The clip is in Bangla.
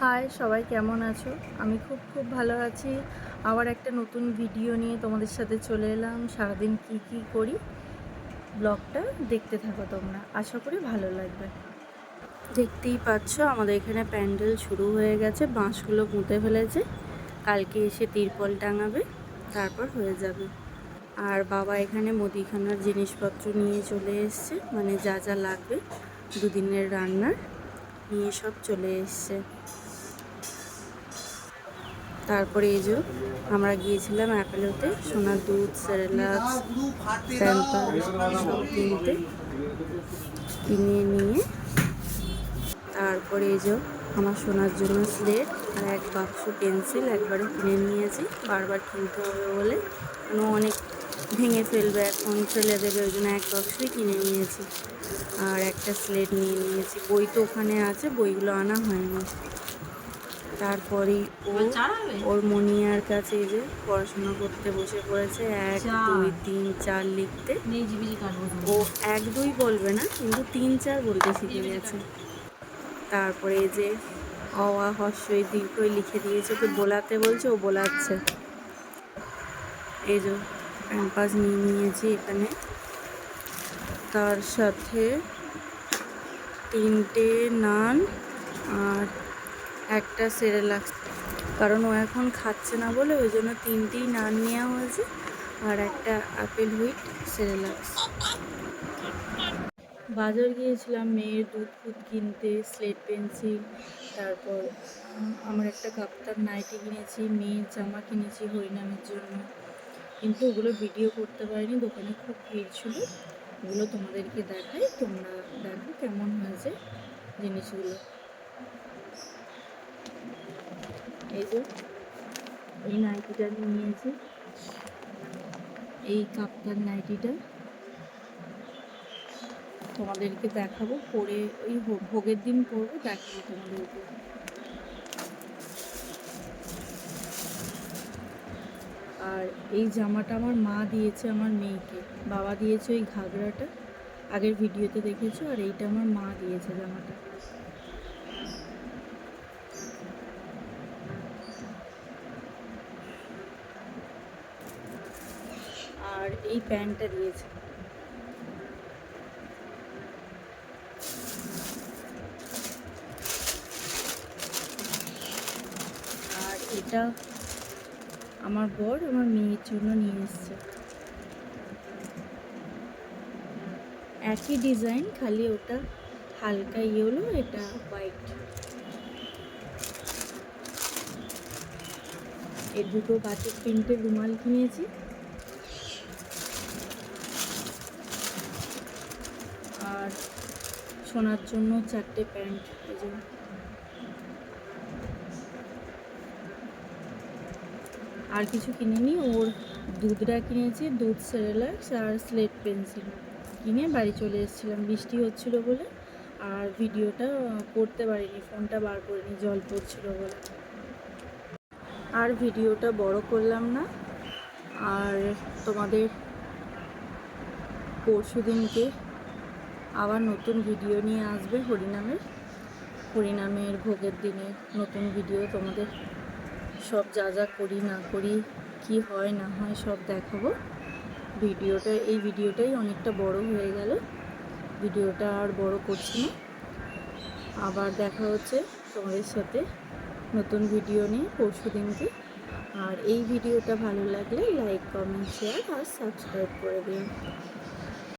হাই সবাই কেমন আছো? আমি খুব খুব ভালো আছি। আবার একটা নতুন ভিডিও নিয়ে তোমাদের সাথে চলে এলাম। সারাদিন কি কি করি? ব্লগটা দেখতে থাকো তোমরা। আশা করি ভালো লাগবে। দেখতেই পাচ্ছ, আমাদের এখানে প্যান্ডেল শুরু হয়ে গেছে। বাঁশগুলো পুঁতে ফেলেছে। কালকে এসে তিরপল টাঙাবে, তারপর হয়ে যাবে। আর বাবা এখানে মুদিখানার জিনিসপত্র নিয়ে চলে এসছে। মানে যা যা লাগবে দুদিনের রান্নার নিয়ে সব চলে এসছে। তারপরে এই যে আমরা গিয়েছিলাম অ্যাপেলোতে, সোনার দুধ, সেরেলাক্স প্যাম্পার সব কিনতে। কিনে নিয়ে তারপরে এই যে আমার সোনার জন্য স্লেট আর এক বাক্স পেন্সিল একবারে কিনে নিয়েছি। বারবার কিনতে হবে বলে। কেন অনেক ভেঙে ফেলবে এখন, ফেলে দেবে, ওই জন্য এক বাক্সই কিনে নিয়েছি। আর একটা স্লেট নিয়ে নিয়েছি। বই তো ওখানে আছে, বইগুলো আনা হয়নি। তারপরেই ও ওর মনিয়ার কাছে এই যে পড়াশোনা করতে বসে পড়েছে এক দুই তিন চার লিখতে। ও এক দুই বলবে না কিন্তু তিন চার বলতে শিখে গেছে। তারপরে এই যে অ আ হর্ষই দীর্ঘই লিখে দিয়েছে তো বোলাতে বলছে ও বোলাচ্ছে। এই যে ক্যাম্পাস নিয়ে নিয়েছি এখানে। তার সাথে তিনটে নান আর একটা সেরেলাক্স কারণ ও এখন খাচ্ছে না বলে ওই জন্য তিনটেই নান নেওয়া হয়েছে আর একটা আপেল হুইট সেরেলাক্স বাজার গিয়েছিলাম, মেয়ের দুধ ফুধ কিনতে, স্লেট পেন্সিল, তারপর আমার একটা কাপ্তার নাইটি কিনেছি, মেয়ের জামা কিনেছি হরিনামের জন্য। কিন্তু ওগুলো ভিডিও করতে পারিনি, দোকানে খুব ভিড় ছিল। ওগুলো তোমাদেরকে দেখাই, তোমরা দেখো কেমন হয়েছে জিনিসগুলো। এই যে, এই নাইটিটা আমি নিয়েছি। এই কাপ্তার নাইটিটা। তোমাদেরকে দেখাবো, পরে ওই ভোগের দিন পরবো, দেখাবো তোমাদেরকে। আর এই জামাটা আমার মা দিয়েছে আমার মেয়েকে। বাবা দিয়েছে ওই ঘাগরাটা। আগের ভিডিওতে দেখেছ? আর এইটা আমার মা দিয়েছে জামাটা। আর এই প্যান্টটা দিয়েছে। আর এটা আমার বর, আমার মেয়ের জন্য নিয়ে এসছে। একই ডিজাইন, খালি ওটা হালকা ইয়েলো, এটা হোয়াইট। এর দুটো বাটিক প্রিন্টের রুমাল কিনেছি আর সোনার জন্য চারটে প্যান্ট আর কিছু কিনিনি, ওর দুধটা কিনেছি, দুধ সেরেলাক্স আর স্লেট পেন্সিল কিনে বাড়ি চলে এসেছিলাম। বৃষ্টি হচ্ছিল বলে আর ভিডিওটা করতে পারিনি, ফোনটা বার করিনি, জল পড়ছিল বলে। আর ভিডিওটা বড় করলাম না, আর তোমাদের পরশু দিনকে আবার নতুন ভিডিও নিয়ে আসবে হরিনামের। হরিনামের ভোগের দিনে নতুন ভিডিও তোমাদের সব যা যা করি না করি, কি হয় না হয় সব দেখাবো। ভিডিওটা, এই ভিডিওটাই অনেকটা বড় হয়ে গেল। ভিডিওটা আর বড় করছি না। আবার দেখা হচ্ছে তোমাদের সাথে নতুন ভিডিও নিয়ে পরশু দিনকে। আর এই ভিডিওটা ভালো লাগলে লাইক, কমেন্ট শেয়ার আর সাবস্ক্রাইব করে দিও।